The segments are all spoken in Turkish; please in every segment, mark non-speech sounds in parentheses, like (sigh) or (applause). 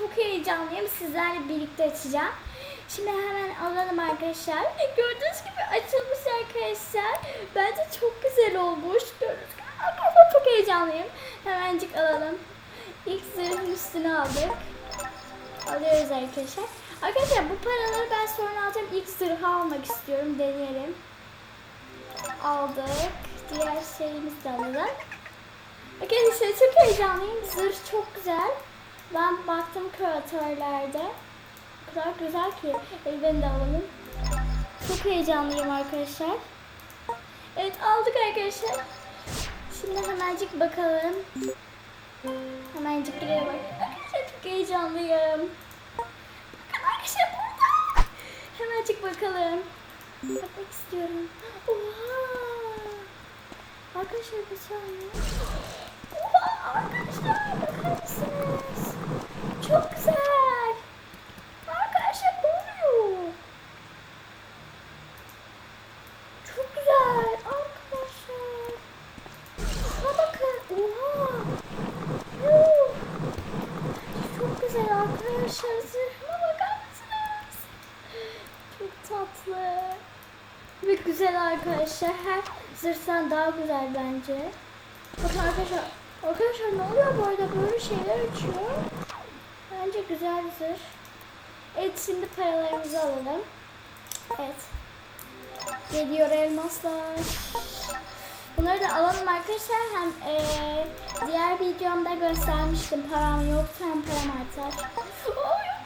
çok heyecanlıyım. Sizlerle birlikte açacağım. Şimdi hemen alalım arkadaşlar. Gördüğünüz gibi açılmış arkadaşlar. Bence çok güzel olmuş. Arkadaşlar çok heyecanlıyım. Hemencik alalım. İlk zırhın üstüne aldık. Alıyoruz arkadaşlar. Arkadaşlar bu paraları ben sonra alacağım. İlk zırhı almak istiyorum. Deneyelim. Aldık. Diğer şeyimizi de alalım. Arkadaşlar çok heyecanlıyım. Zırh çok güzel. Ben baktım kreatörlerde. O kadar güzel ki. Elbeni de alalım. Çok heyecanlıyım arkadaşlar. Evet aldık arkadaşlar. Şimdi hemencik bakalım. Hemencik buraya bak. Arkadaşlar çok heyecanlıyım. Bakın arkadaşlar burada. Hemencik bakalım. Bakmak istiyorum. Oha. Arkadaşlar bir saniye. Oha arkadaşlar bakar mısınız? Çok güzel. Arkadaşlar ne oluyor? Çok güzel arkadaşlar. Şuna bakın. Oha. Yuh. Çok güzel Zırhıma bakar mısınız? Çok tatlı. Ve güzel arkadaşlar. Her zırhtan daha güzel bence. Bakın arkadaşlar. Arkadaşlar ne oluyor bu arada? Böyle şeyler açıyor. Bence güzel zırh. Evet şimdi paralarımızı alalım. Evet. Geliyor elmaslar. Bunları da alalım arkadaşlar. Hem eee, diğer videomda göstermiştim. Param yoktu hem param artar. Oh,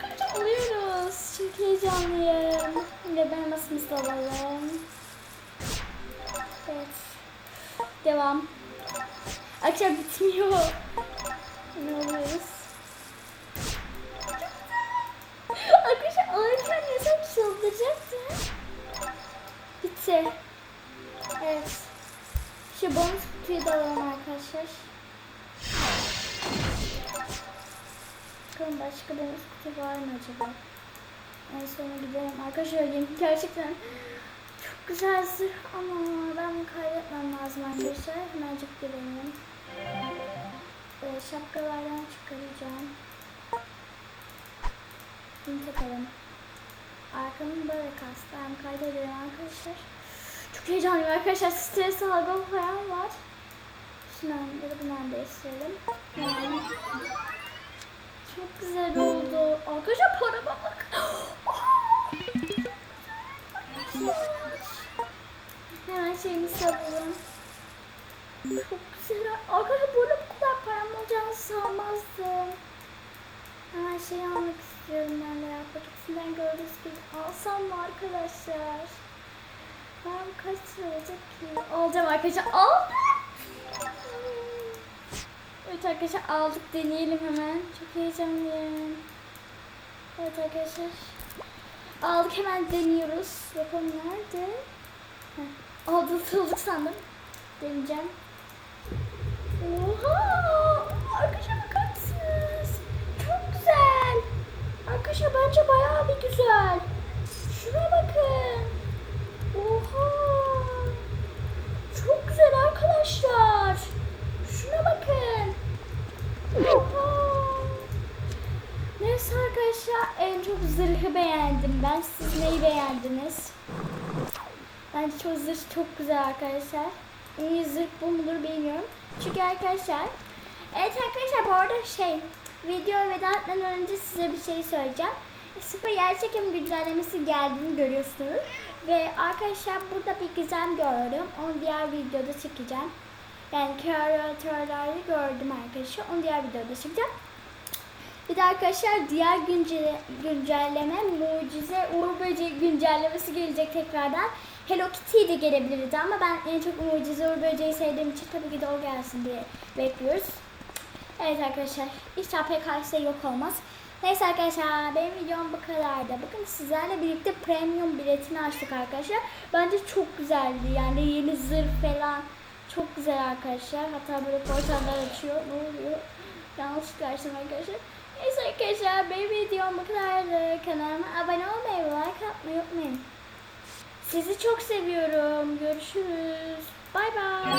yok alıyoruz. Çok heyecanlıyım. Ve ben elmasımızı da alalım. Evet. Devam. Akşam bitmiyor. Ne oluyoruz? Arkadaşlar alırken yasak çıldıracaktı. Bitti. Evet. Şu bonus kutuyu da alalım arkadaşlar. Bakalım başka bonus kutu var mı acaba? En sona gidelim. Arkadaşlar yemin gerçekten çok güzel ama ben bunu kaydetmem lazım arkadaşlar. Hemencik girelim. Ee, şapkalardan çıkaracağım. Bunu takalım. Arkamın böyle kastı. Ben kaydediyorum arkadaşlar. Çok heyecanlıyım arkadaşlar. Stres algım falan var. Şundan da bundan değiştirelim. Yani. Çok güzel oldu. Arkadaşlar parama bak. (gasps) Hemen şeyimizi alalım. Çok güzel. Arkadaşlar böyle bu kadar param olacağını sanmazdım. Hemen şey almak istiyorum ben de. Paketinden gördüğünüz gibi alsam mı arkadaşlar? Ben kaç olacak ki? Alacağım arkadaşlar. Aldım. Evet arkadaşlar aldık deneyelim hemen. Çok heyecanlıyım. Evet arkadaşlar. Aldık hemen deniyoruz. Bakalım nerede? Heh, aldatıldık sandım. Deneyeceğim. Oha! Arkadaşlar bakar mısınız? Çok güzel. Arkadaşlar bence bayağı bir güzel. En çok zırhı beğendim ben. Siz neyi beğendiniz? Bence çok zırh çok güzel arkadaşlar. En iyi zırh bu mudur bilmiyorum. Çünkü arkadaşlar Evet arkadaşlar bu arada şey video veda etmeden önce size bir şey söyleyeceğim. Sıfır yer çekim güncellemesi geldiğini görüyorsunuz. Ve arkadaşlar burada bir gizem gördüm. Onu diğer videoda çekeceğim. Yani kreatörleri gördüm arkadaşlar. Onu diğer videoda çekeceğim. Bir de arkadaşlar diğer günce, güncelleme mucize Uğur Böceği güncellemesi gelecek tekrardan. Hello Kitty de gelebilirdi ama ben en çok mucize Uğur Böceği sevdiğim için tabii ki de o gelsin diye bekliyoruz. Evet arkadaşlar inşallah PKS yok olmaz. Neyse arkadaşlar benim videom bu kadardı. Bakın sizlerle birlikte premium biletini açtık arkadaşlar. Bence çok güzeldi yani yeni zırh falan. Çok güzel arkadaşlar. Hatta böyle portaller açıyor. Ne oluyor? Yanlışlıkla açtım arkadaşlar. Neyse arkadaşlar benim videom bu kadardı. Kanalıma abone olmayı ve like atmayı unutmayın. Sizi çok seviyorum. Görüşürüz. Bay bay.